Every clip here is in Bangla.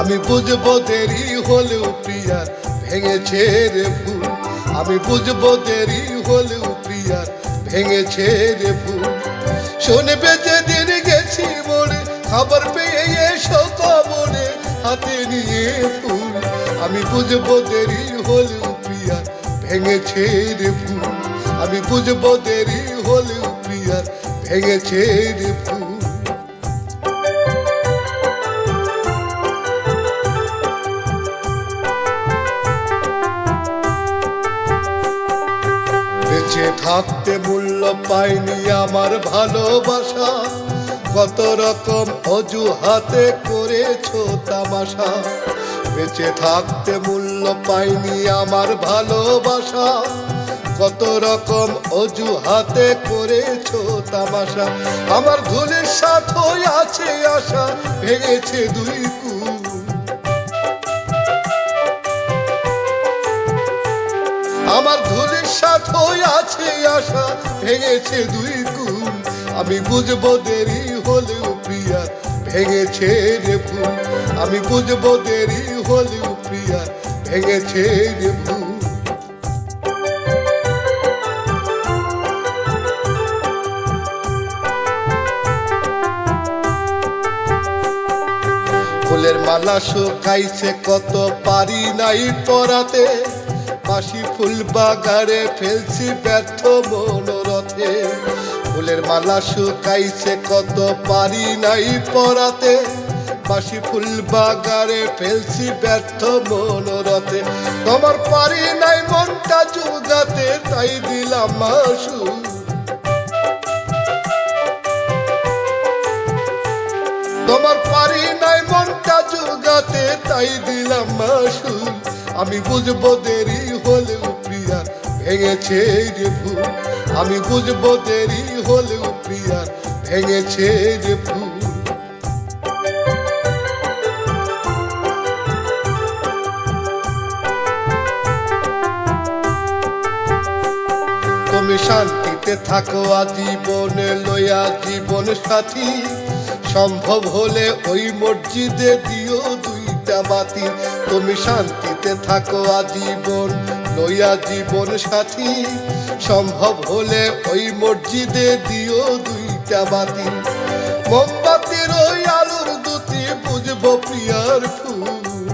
আমি বুঝব দেরি হলেও প্রিয়ার ভেঙেছে রে ফুল। আমি বুঝব দেরি হলেও প্রিয়ার ভেঙেছে রে ফুল। শুনবে যে দিন গেছি মোড়ে খবর পেয়ে এসো কবরে হাতে নিয়ে ফুল। আমি বুঝব দেরি হলেও প্রিয়ার ভেঙেছে রে ফুল। আমি বুঝব দেরি হলেও প্রিয়ার ভেঙেছে রে ফুল। থাকতে মূল্য পাইনি আমার ভালোবাসা। কত রকম অজুহাতে করেছ তামাশা। বেঁচে থাকতে মূল্য পাইনি আমার ভালোবাসা। কত রকম অজুহাতে করেছ তামাশা। আমার ধুলির সাথে আছে আশা, ভেঙেছে দুই কুল। সাথে আছে, আশা ভেঙেছে দুই কুল। আমি বুঝব দেরি হলেও প্রিয়া, ভেঙেছে রে ফুল আমি বুঝব দেরি হলেও প্রিয়া, ভেঙেছে রে ফুল ফুলের মালা শুকাইছে, কত পারি নাই পরাতে। বাসি ফুল বাগারে ফেলছি ব্যর্থ মনোরথে। ফুলের মালা শুকাইছে, কত পারি নাই পরাতে। বাসি ফুল বাগারে ফেলছি ব্যর্থ মনোরথে। তোমার পারি নাই মনটা জুগাতে, তাই দিলাম মাসু তাই দিলাম মাসুল। আমি বুঝব দেরি হলেও প্রিয়া ভেঙেছে রে ফুল আমি বুঝব দেরি হলেও প্রিয়া ভেঙেছে রে তুমি শান্তিতে থাকো, আজীবনে লইয়া জীবন সাথী। সম্ভব হলে ওই মসজিদে দিও দুইটা বাতি তুমি শান্তিতে থাকো আজীবন, লইয়া জীবন সাথী। সম্ভব হলে ওই মসজিদে দিও দুইটা বাতি মোমবাতির ওই আলোর দুটি বুঝব প্রিয়ার ফুল।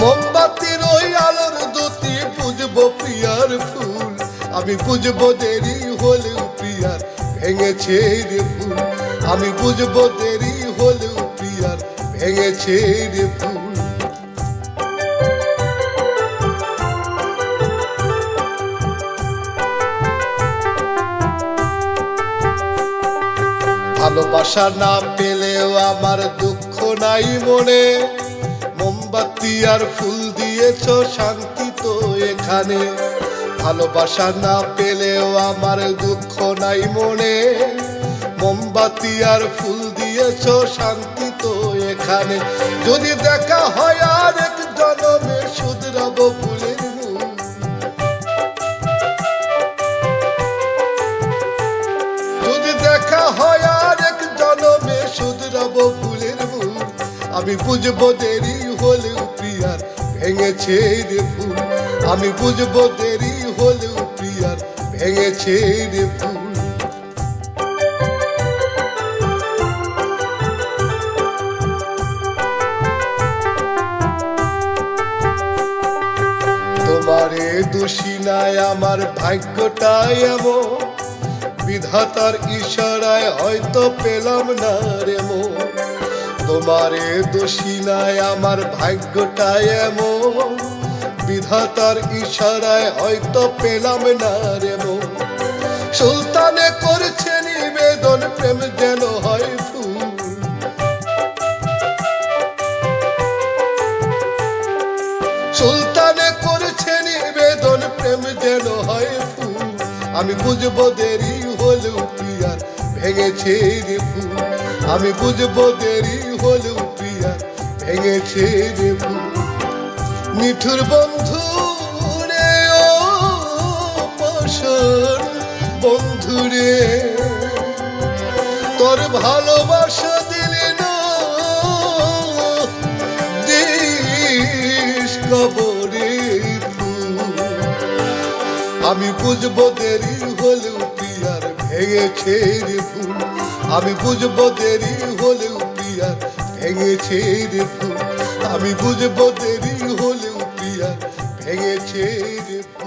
মোমবাতির ওই আলোর দুটি বুঝব প্রিয়ার ফুল। আমি বুঝব দেরি হলেও প্রিয়ার ভেঙেছে রে ফুল। আমি বুঝব দেরি হলেও প্রিয়ার ভেঙেছে রে ফুল ভালোবাসা না পেলেও আমার দুঃখ নাই মনে। মোমবাতি আর ফুল দিয়েছ শান্তি তো এখানে। ভালোবাসা না পেলেও আমার দুঃখ নাই মনে। মোমবাতি আর ফুল দিয়েছ শান্তি তো এখানে। যদি দেখা হয় আর এক জনমে শুধরাবো ফুলের দেখা আমি বুঝব দেরি হলেও প্রিয়ার ভেঙেছে রে ফুল। আমি বুঝব দেরি হলেও প্রিয়ার ভেঙেছে রে ফুল। দোষী নাই আমার ভাগ্যটাই এমন। বিধাতার ইশারায় হয়তো পেলাম না রে মন। তোমারে দোষী নাই আমার ভাগ্যটাই এমন। বিধাতার ইশারায় হয়তো পেলাম না রে মন। সুলতানে করছে নিবেদন, প্রেম যেন হয় ফুল। সুলতানে প্রেম যেন হয় ফুল, আমি বুঝব দেরি হলেও প্রিয়ার ভেঙেছে রে ফুল। আমি বুঝব দেরি হলেও প্রিয়ার ভেঙেছে রে ফুল। নিঠুর বন্ধু রে, ও বন্ধু রে, তোর ভালোবাসা বুঝব দেরি হলেও প্রিয়ার ভেঙেছে রে ফুল। আমি বুঝব দেরি হলেও উপিয়ার ভেঙেছে রে ফুল। আমি বুঝব দেরি হলেও উপিয়ার ভেঙেছে রে ফুল।